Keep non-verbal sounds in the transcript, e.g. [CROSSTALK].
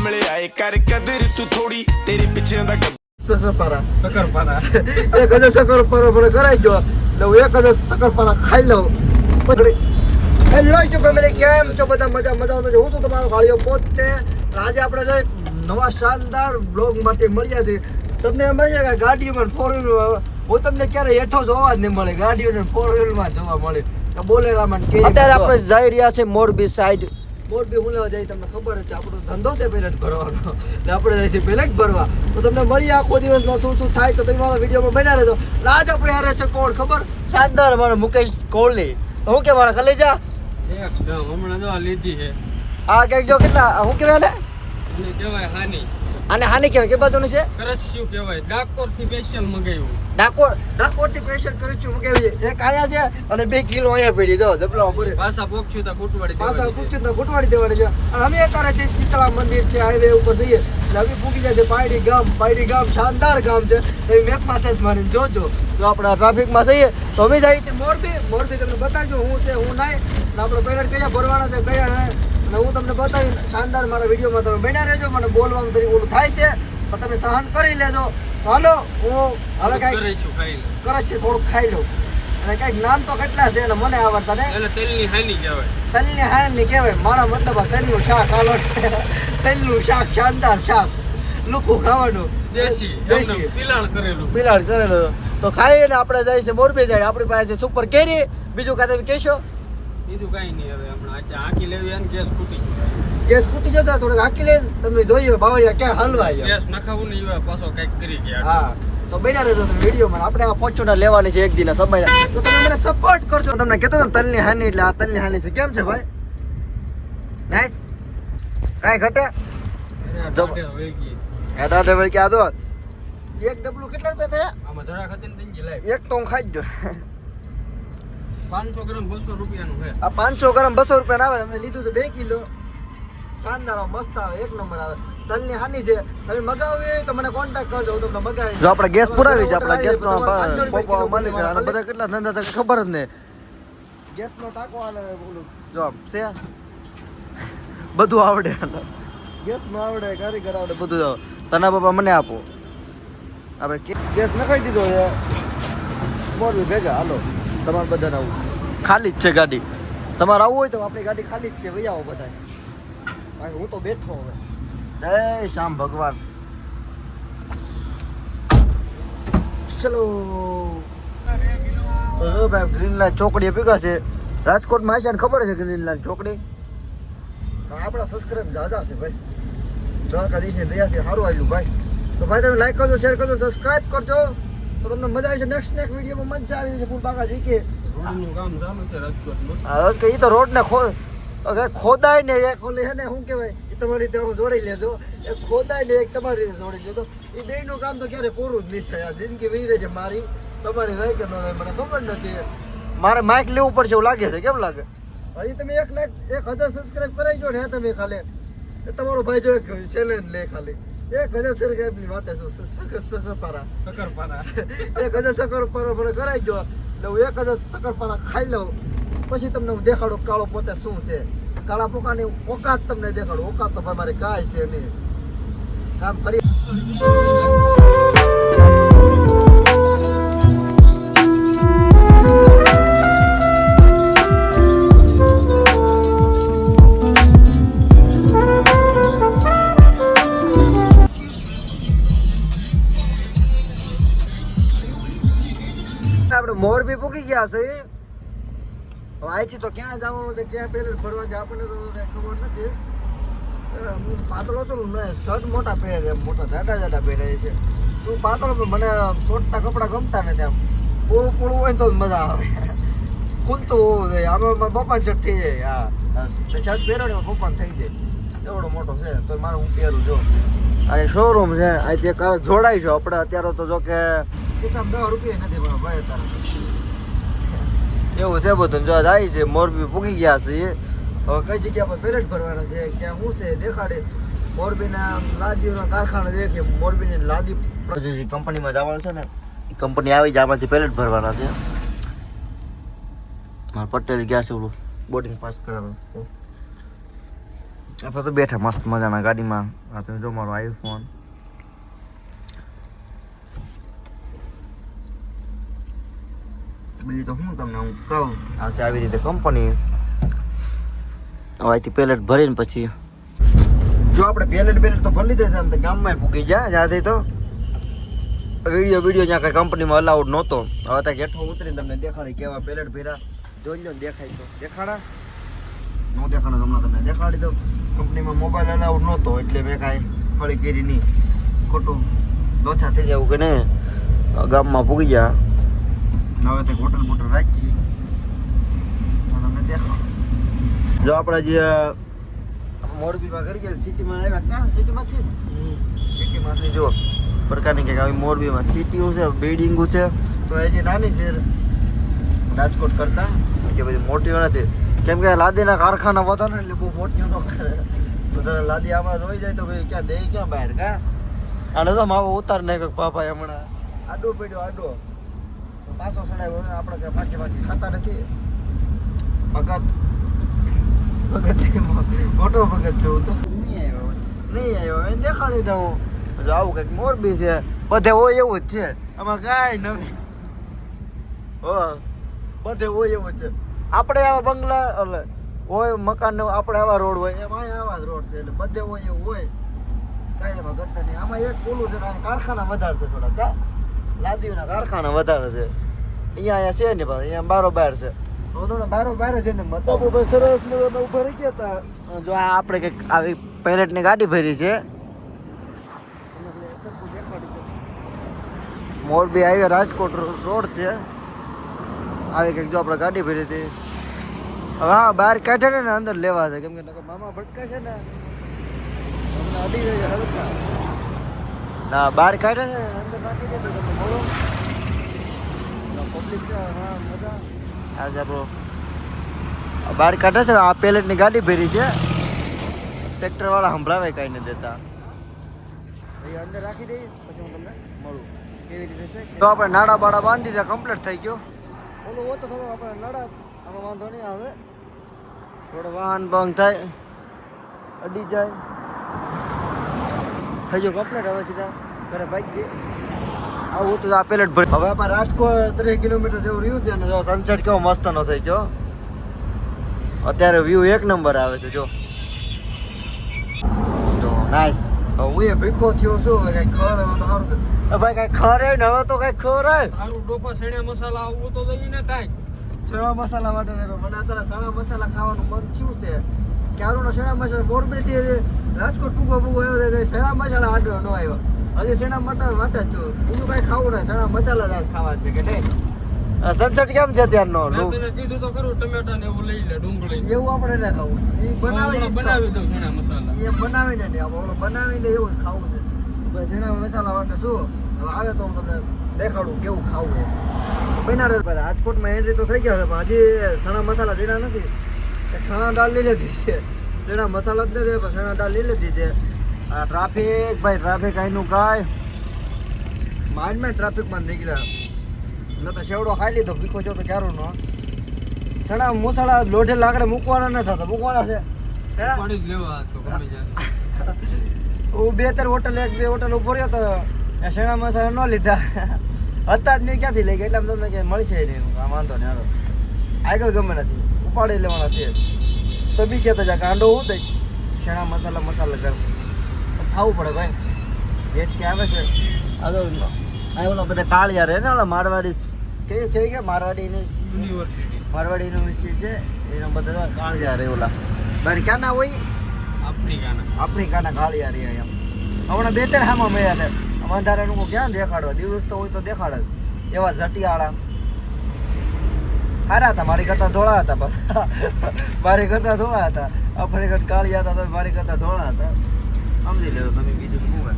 ਕਮਲੇ ਆਏ ਕਰ ਕਦਰ ਤੂੰ ਥੋੜੀ ਤੇਰੇ ਪਿੱਛੇ ਦਾ ਗੱਭ- શકરપારા શકરપારા એક હજાર શકરપારા મને કરાવી દો એટલે હું એક હજાર શકરપારા ખાઈ લઉં પછી હેલો જો ફેમિલી કેમ છો બધા મજા મજા આવતો છે હું છું તમારો ભાઈઓ પોતે આજે આપણે જો એક નવા શાનદાર બ્લોગ માટે મળ્યા છે તમને એમ છે કે ગાડીઓમાં ફોર વ્હીલ હું તમને ક્યારે હેઠો જોવા જ નહીં મળે ગાડીઓને ફોર વ્હીલમાં જોવા મળે તો બોલેરામાં કે અત્યારે આપણે જઈ રહ્યા છે મોરબી સાઈડ મોરબી હું લેવા જાય તમને ખબર જ છે આપણો ધંધો છે પેલેટ ભરવાનો. એટલે આપણે જાય છે પેલેટ ભરવા. તો તમને મળીએ આખો દિવસમાં શું શું થાય તો તમે મારા વિડીયોમાં બન્યા રહેજો. આજ આપણે હારે છે કોણ ખબર? શાનદાર અમારો મુકેશ કોહલી. હું કે મારા કલેજા હમણાં જો આ લીધી છે. આ કંઈક જો કેટલા હું કહેવાય ને કહેવાય હાની. આને હાની કહેવાય કે બાજુની છે? કરસ્યું કહેવાય? ડાકોરથી સ્પેશિયલ મંગાવ્યું. ડાકોર ડાકોરથી સ્પેશિયલ કરસ્યું મંગાવ્યું એક આયા છે અને બે કિલો અહીંયા પડી જો જપલા પૂરી. પાછા પોક્ષું તો કુટવાડી પાછા દેવાની તો ગુટવાડી દેવાની છે. અને અમે અત્યારે છે શીતળા મંદિર છે હાઈવે ઉપર જઈએ. એટલે અમે પૂકી જાય છે પાયડી ગામ પાયડી ગામ શાનદાર ગામ છે. તો મેપમાં સેસ મારીને જોજો. જો આપણા ટ્રાફિકમાં જઈએ તો અમે જઈએ છીએ મોરબી. મોરબી તમને બતાવજો હું છે હું નહીં. અને આપણે પહેલા કયા ભરવાના છે કયા અને હું તમને બતાવી શાનદાર મારા વિડીયોમાં તમે બન્યા રહેજો મને બોલવામાં તરીકે ઓલું થાય છે પણ તમે સહન કરી લેજો. હાલો હું હવે કાંઈક કરીશું ખાઈ લે. કરજ છે થોડુંક ખાઈ લઉં. અને કાંઈક નામ તો કેટલા છે અને મને આવડતા ને? એટલે તેલની હાની કહેવાય. તલની હારની કહેવાય. મારા મતલબ તલનું શાક હાલો. તલનું શાક શાનદાર શાક. લુકું ખાવાનું. દેશી દેશી. પિલાણ કરેલું. બિલાડ કરેલું. તો ખાઈને આપણે જાય છે મોરબી સાઈડ આપણી પાસે સુપર કેરી. બીજું કાંઈ તમે કહેશો? બીજું કાંઈ નહીં હવે. ગેસ ફૂટી જતા થોડુંક હાકી લઈને તમે જોઈએ બાવળિયા ક્યાં હલવાય ગેસ નખાવું ને એવા પાછો કંઈક કરી ગયા હા તો બન્યા રહેજો તમે વિડીયોમાં. આપણે આ ફોર્ચ્યુનર લેવાની છે એક દિન સમય. તો તમે મને સપોર્ટ કરજો. તમને કહેતો ને તલની હાની એટલે આ તલની હાની છે. કેમ છે ભાઈ? નાઈસ કાંઈ ઘટે? તે ભાઈ ક્યાં દો એક ડબલું કેટલા રૂપિયા થયા. એક તો હું ખાઈ જ 500 ગ્રામ 200 રૂપિયાનું છે આ પાંચસો ગ્રામ બસો રૂપિયા આવે અમે લીધું તો બે કિલો શાનદાર મસ્ત આવે એક નંબર આવે તલની હાની છે તમે મગાવી હોય તો મને કોન્ટેક્ટ કરજો હું તમને મગાવી જો આપણે ગેસ પુરાવી છે આપણા ગેસ નો પોપો માલિક અને બધા કેટલા ધંધા છે ખબર જ નહીં ગેસ નો ટાંકો અને બોલું જો છે બધું આવડે ગેસ નો આવડે કારીગર આવડે બધું જો તના બાપા મને આપો આપણે ગેસ નખાઈ દીધો છે મોરબી ભેગા હાલો તમારે બધાને આવું. ખાલી જ છે ગાડી. તમારે આવવું હોય તો આપણી ગાડી ખાલી જ છે ભાઈ આવો બધા ભાઈ હું તો બેઠો હવે. જય શ્યામ ભગવાન. ચલો. તો જો ભાઈ ગ્રીનલાલ ચોકડીએ ચોકડી ભેગા છે. રાજકોટમાં આશા ખબર છે ગ્રીન લાઈન ચોકડી? આપણા સબસ્ક્રાઈબ જાજા છે ભાઈ. દ્વારકાધીશની દયાથી સારું આવ્યું ભાઈ. તો ભાઈ તમે લાઈક કરજો શેર કરજો સબસ્ક્રાઇબ કરજો. તો તમને મજા આવી છે. નેક્સ્ટ નેક્સ્ટ વિડીયોમાં મજા આવી છે ફૂલ બાકા જી કે રોડનું કામ ચાલુ છે રાજકોટમાં હા કે એ તો રોડ ને ખો ખોદાય ને એક ઓલી છે ને શું કહેવાય? એ તમારી હું જોડી લેજો. એક ખોદાય ને એક તમારી રીતે જોડી લેજો. એ બેયનું કામ તો ક્યારે પૂરું જ નહીં થાય. જિંદગી વીરે છે મારી. તમારી રહી કે ન મને ખબર નથી. મારે માઇક લેવું પડશે એવું લાગે છે. કેમ લાગે? હજી તમે એક લાખ એક હજાર સબસ્ક્રાઈબ કરાવી જો ને તમે ખાલી. એ તમારો ભાઈ જો એક ચેલેન્જ લે ખાલી. એક હજાર સબસ્ક્રાઇબની વાટે શું? Sucker sucker પારા? શકરપારા એક હજાર મને કરાઈ ગયો એટલે હું એક હજાર સકર ખાઈ લઉં. પછી તમને હું દેખાડું કાળો પોતે શું છે. કાળા પોકાની ઓકાત તમને દેખાડું. ઓકાત તો ભાઈ મારે કાંઈ છે નહીં. કામ કરી ગયા છે. હવે તો ક્યાં જવાનું છે, ક્યાં પહેરે ફરવા છે, આપણને તો ખબર નથી. પાતળો છું ને શર્ટ મોટા પહેરે છે મોટા જાડા જાડા પહેરે છે. શું પાતળો પણ મને છોટતા કપડાં ગમતા નથી આમ. પૂળું પૂળું હોય તો મજા આવે. ખુલતું હોવું જોઈએ. આમાં મારા બપાન શર્ટ થઈ જાય. હા શર્ટ પહેરો ને મારા થઈ જાય. એવડો મોટો છે, તો મારે હું પહેરું, જો. આ શોરૂમ છે. અહીંથી એક જોડાય છે આપણે અત્યારે તો જો કે ખિસ્સામાં દસ રૂપિયા નથી ભાઈ અત્યારે. એવું છે બધું. જો જાય છે, મોરબી પૂગી ગયા છે. હવે કઈ જગ્યા પર પેલેટ ભરવાના છે? ક્યાં શું છે, દેખાડે. મોરબીના લાદીઓના કારખાના દેખે મોરબીની લાદી જે કંપનીમાં જવાનું છે ને, એ કંપની આવી જાય પેલેટ ભરવાના છે. મારા પટેલ ગયા છે ઓલું બોર્ડિંગ પાસ કરાવવાનું આપણે તો બેઠા મસ્ત મજાના ગાડીમાં. આ તમે જો મારો આઈફોન બીજું તો હું તમને હું કહું? આ છે આવી રીતે કંપની અહીંથી પેલેટ ભરીને પછી જો આપણે પેલેટ પેલેટ તો ભરી લીધે છે, આમ તો ગામમાં પૂકી જાય જ્યાંથી તો. વીડિયો વીડિયો જ્યાં કંઈ કંપનીમાં અલાઉડ નહોતો. હવે ત્યાં હેઠો ઉતરીને તમને દેખાડી કેવા પેલેટ ભેરા જોઈ લો દેખાય તો. દેખાડા? ન દેખાડો હમણાં તમને દેખાડી દો કંપનીમાં મોબાઈલ અલાઉડ નહોતો, એટલે મેં કાંઈ ફળી કરી નહીં. ખોટું લોચા થઈ જવું કે નહીં. ગામમાં પૂગી ગયા. હવે તે હોટલ બોટલ રાખી. તમને દેખાવ જો આપણે જે મોરબીમાં કરી ગયા સિટીમાં આવ્યા ક્યાં સિટીમાં છે? સિટીમાં છે જો પ્રકારની કંઈક આવી મોરબીમાં સિટીઓ છે બિલ્ડિંગો છે. તો એ જે નાની છે રાજકોટ કરતા કે પછી મોટી નથી કેમ કે લાદીના કારખાના વધારે ને એટલે બહુ મોટી ન કરે. તારે લાદી આમાં રોઈ જાય તો ભાઈ ક્યાં દે ક્યાં બહાર કા? અને તો માવો ઉતાર નાખ્યો પાપા હમણાં. આડો પડ્યો આડો. સડાયો. હવે આપણે કે પાછી પાછી ખાતા નથી. ભગત. ભગત છે, મોટો ભગત છે તો. નહીં આવ્યો નહીં આવ્યો. એ દેખાડી દઉં. એટલે આવું કંઈક મોરબી છે. બધે હોય એવું જ છે. આમાં કાંઈ નવી. હો. બધે હોય એવું જ છે. આપણે આવા બંગલા એટલે હોય મકાન આપણે આવા રોડ હોય. એમાં આવા જ રોડ છે. એટલે બધે હોય એવું હોય. કાંઈ એમાં ઘટના નહીં. આમાં એક પોલું છે કાંઈ કારખાના વધારે છે થોડા કા લાદીઓના કારખાના વધારે છે. અહીંયા અહીંયા છે ને પાછા અહીંયા બારો બાર છે. બારો બાર છે ને મતલબ ઉપર સરસ મજાના ઊભા રહી ગયા હતા જો આ આપણે કંઈક આવી પેલેટની ગાડી ભરી છે. મોરબી હાઈવે રાજકોટ રોડ છે. આવી કંઈક જો આપણે ગાડી ભરી હતી. હવે હા બહાર કાઢે ને અંદર લેવા છે. કેમ કે મામા ભટકા છે ને. અડી જાય ના બહાર કાઢે છે અંદર નાખી દે તો તમે બોલો પબ્લિક છે હા મજા આજે આપણો બહાર કાઢે છે આ પેલેટની ગાડી ભરી છે. ટ્રેક્ટર વાળા સંભળાવે કાંઈ નથી દેતા. અંદર રાખી દઈએ પછી હું તમને મળું. કેવી રીતે છે તો આપણે નાડા બાડા બાંધી દીધા કમ્પ્લીટ થઈ ગયો. ઓલો હોતો થોડો આપણે નાડા આમાં વાંધો નહીં આવે. થોડો વાહન ભંગ થાય. અડી જાય. થઈ ગયો કમ્પ્લીટ હવે સીધા ઘરે ભાગી ગઈ આવું તો આ પેલેટ ભરી હવે આપણે રાજકોટ ત્રીસ કિલોમીટર જેવું રહ્યું છે અને જો સનસેટ કેવો મસ્ત નો થઈ ગયો. અત્યારે વ્યૂ એક નંબર આવે છે જો. તો નાઈસ હું એ ભીખો થયો છું હવે કઈ ખર હવે તો સારું ભાઈ કઈ ખરે ને હવે તો કઈ ખરાય સારું ડોફા સેણા મસાલા આવું તો જઈ ને થાય. સણા મસાલા માટે. મને અત્યારે સેણા મસાલા ખાવાનું મન થયું છે. ક્યારનો સેણા મસાલા મોરબીથી રાજકોટ પૂગો પૂગો આવ્યો છે સણા મસાલા આડો ન આવ્યો. હજી સણા મટા માટે જ છું બીજું કઈ ખાવું ના સણા મસાલા જ ખાવા છે કે નહીં? સનસેટ કેમ છે ત્યારનો કીધું તો કરું ટમેટા ને એવું લઈ લે ડુંગળી. એવું આપણે ના ખાવું. એ બનાવી બનાવી દઉં સણ્યા મસાલા. એ બનાવીને ને આપણે બનાવીને એવું જ ખાવું છે. બસ સણા મસાલા માટે શું? હવે આવે તો હું તમને દેખાડું કેવું ખાવું એ બના રહે રાજકોટમાં એન્ટ્રી તો થઈ ગયા છે પણ હજી સણા મસાલા જીણા નથી. સણા દાળ લઈ લીધી છે. સણા મસાલા જ નથી પણ સણા દાળ લઈ લીધી છે. આ ટ્રાફિક ભાઈ ટ્રાફિક અહીંનું કાંઈ. માંડમાં ટ્રાફિકમાં નીકળ્યા. એટલે તો શેવડો ખાઈ લીધો. ભીખો છો તો ક્યારો નો સડા મસાલા લોઢે લાકડે મૂકવાના ન થતા? મૂકવાના છે? હે? જ [LAUGHS] બે ત્રણ હોટલ એક બે હોટલ ઊભો રહ્યો તો એ શેણા મસાલા ન લીધા. [LAUGHS] હતા જ નહીં ક્યાંથી લઈ ગયા? એટલે તમને ક્યાંય મળશે નહીં આ વાંધો નહીં હાલો. આગળ ગમે નથી. ઉપાડી લેવાના છે. તો બી કહેતા જા કાંડો હું દઈશ? શેણા મસાલા મસાલા ગરમ. ખાવું પડે ભાઈ. રેટ કે આવે છે. આ ઓલા બધા કાળિયા રહે ને ઓલા મારવાડી કેવી કેવી કે મારવાડીની યુનિવર્સિટી. મારવાડી યુનિવર્સિટી છે. એના બધા કાળિયા રહે ઓલા. બહાર ક્યાંના હોય? આફ્રિકાના. આફ્રિકાના કાળિયા રહ્યા એમ. હમણાં બે ત્રણ હામાં મળ્યા છે. અંધારાનું ક્યાં દેખાડવા? દિવસ તો હોય તો દેખાડે. એવા જટિયાળા. સારા હતા મારી કરતા ધોળા હતા બસ. [LAUGHS] મારી કરતા ધોળા હતા. આફ્રિકન કાળિયા હતા તો મારી કરતા ધોળા હતા. સમજી લેજો તમે બીજું શું હોય